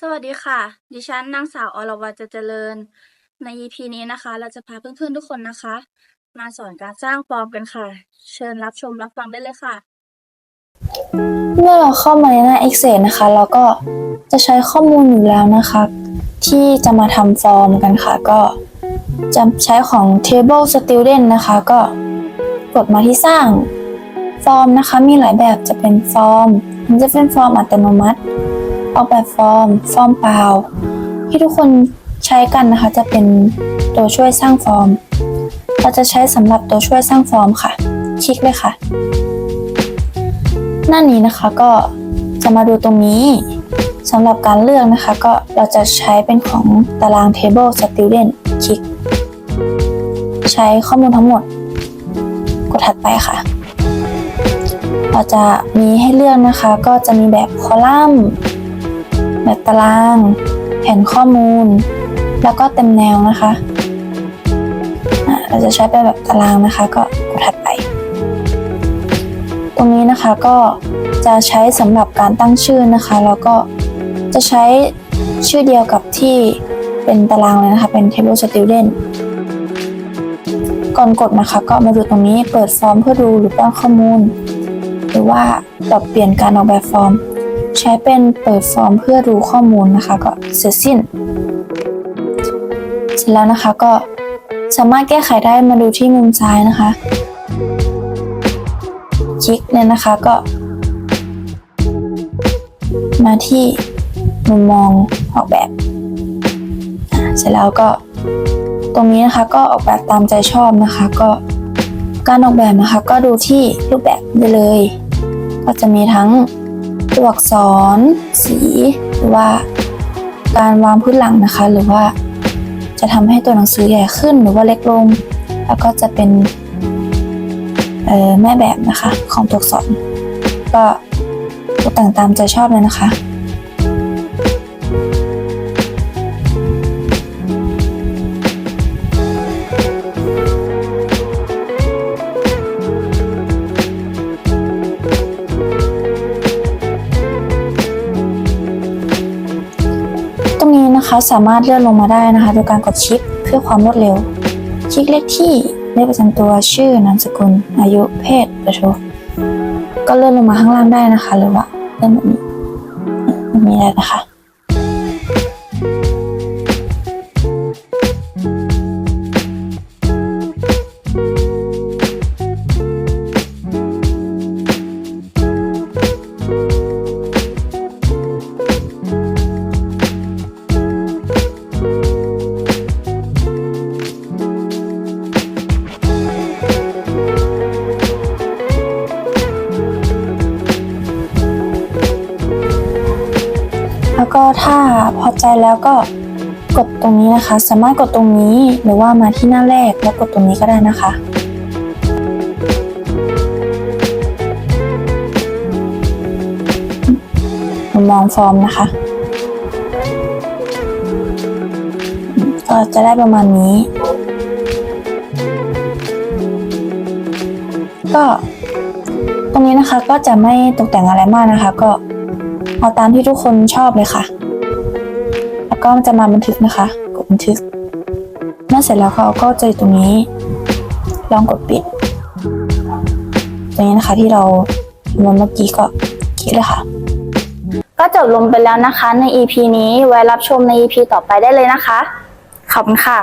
สวัสดีค่ะ ดิฉันนางสาวอรวรรณเจริญ ใน EP นี้นะคะ เราจะพาเพื่อนๆทุกคนนะคะ มาสอนการสร้างฟอร์มกันค่ะ เชิญรับชมรับฟังได้เลยค่ะ เมื่อเราเข้ามาในหน้า Excel นะคะ เราก็จะใช้ข้อมูลอยู่แล้วนะคะ ที่จะมาทำฟอร์มกันค่ะ ก็จะใช้ของ Table Student นะคะ ก็กดมาที่สร้างฟอร์มนะคะ มีหลายแบบจะเป็นฟอร์มมันจะเป็นฟอร์มอัตโนมัติ ออกแบบฟอร์ม ฟอร์มเปล่า ที่ทุกคนใช้กันนะคะ จะเป็นตัวช่วยสร้างฟอร์ม เราจะใช้สำหรับตัวช่วยสร้างฟอร์มค่ะ คลิกเลยค่ะ หน้านี้นะคะก็จะมาดูตรงนี้สำหรับการเลือกนะคะ ก็เราจะใช้เป็นของตาราง Table Student คลิก ใช้ข้อมูลทั้งหมด กดถัดไปค่ะ เราจะมีให้เลือกนะคะ ก็จะมีแบบคอลัมน์ แบบตาราง แผนข้อมูล แล้วก็เต็มแนวนะคะเราจะใช้เป็นแบบตารางนะคะ ก็กดถัดไป ตรงนี้นะคะก็จะใช้สำหรับการตั้งชื่อนะคะ แล้วก็จะใช้ชื่อเดียวกับที่เป็นตารางเลยนะคะ เป็น table student ก่อนกดนะคะ ก็มาดูตรงนี้เปิดฟอร์มเพื่อดูหรือป้อนข้อมูล หรือว่าปรับเปลี่ยนการออกแบบฟอร์ม ใช้เป็นเปิดฟอร์มเพื่อดูข้อมูลนะคะ ก็เสร็จสิ้น เสร็จแล้วนะคะก็สามารถแก้ไขได้มาดูที่มุมซ้ายนะคะ คลิกเนี่ยนะคะก็ มาที่มุมมองออกแบบ เสร็จแล้วก็ตรงนี้นะคะก็ออกแบบตามใจชอบนะคะ ก็การออกแบบนะคะ ก็ดูที่รูปแบบได้เลย ก็จะมีทั้ง ตัวอักษร สีหรือว่าการวางพื้นหลังนะคะ หรือว่าจะทำให้ตัวหนังสือใหญ่ขึ้นหรือว่าเล็กลง แล้วก็จะเป็นแม่แบบนะคะของตัวอักษร ก็ตกแต่งตามใจชอบเลยนะคะ รงนี้นะคะสามารถเลื่อนลงมาได้นะคะ โดยการกดชิปเพื่อความรวดเร็ว คลิกเลขที่เลขประจำตัวชื่อนามสกุล อายุเพศเบอร์โทรก็เลื่อนลงมาข้างล่างได้นะคะ หรือว่าเลื่อนแบบนี้แบบนี้ได้นะคะ ก็ถ้าพอใจแล้วก็กดตรงนี้นะคะ สามารถกดตรงนี้หรือว่ามาที่หน้าแรกแล้วกดตรงนี้ก็ได้นะคะ มองฟอร์มนะคะ ก็จะได้ประมาณนี้ ก็ตรงนี้นะคะก็จะไม่ตกแต่งอะไรมากนะคะ ก็ เอาตามที่ทุกคนชอบเลยค่ะ แล้วก็จะมาบันทึกนะคะกดบันทึกเมื่อเสร็จแล้วเขาก็จะอยู่ตรงนี้ ลองกดปิด ตรงนี้นะคะที่เราลงเมื่อกี้ก็คลิกเลยค่ะ ก็จบลงไปแล้วนะคะใน EP นี้ไว้รับชมใน EP ต่อไปได้เลยนะคะ ขอบคุณค่ะ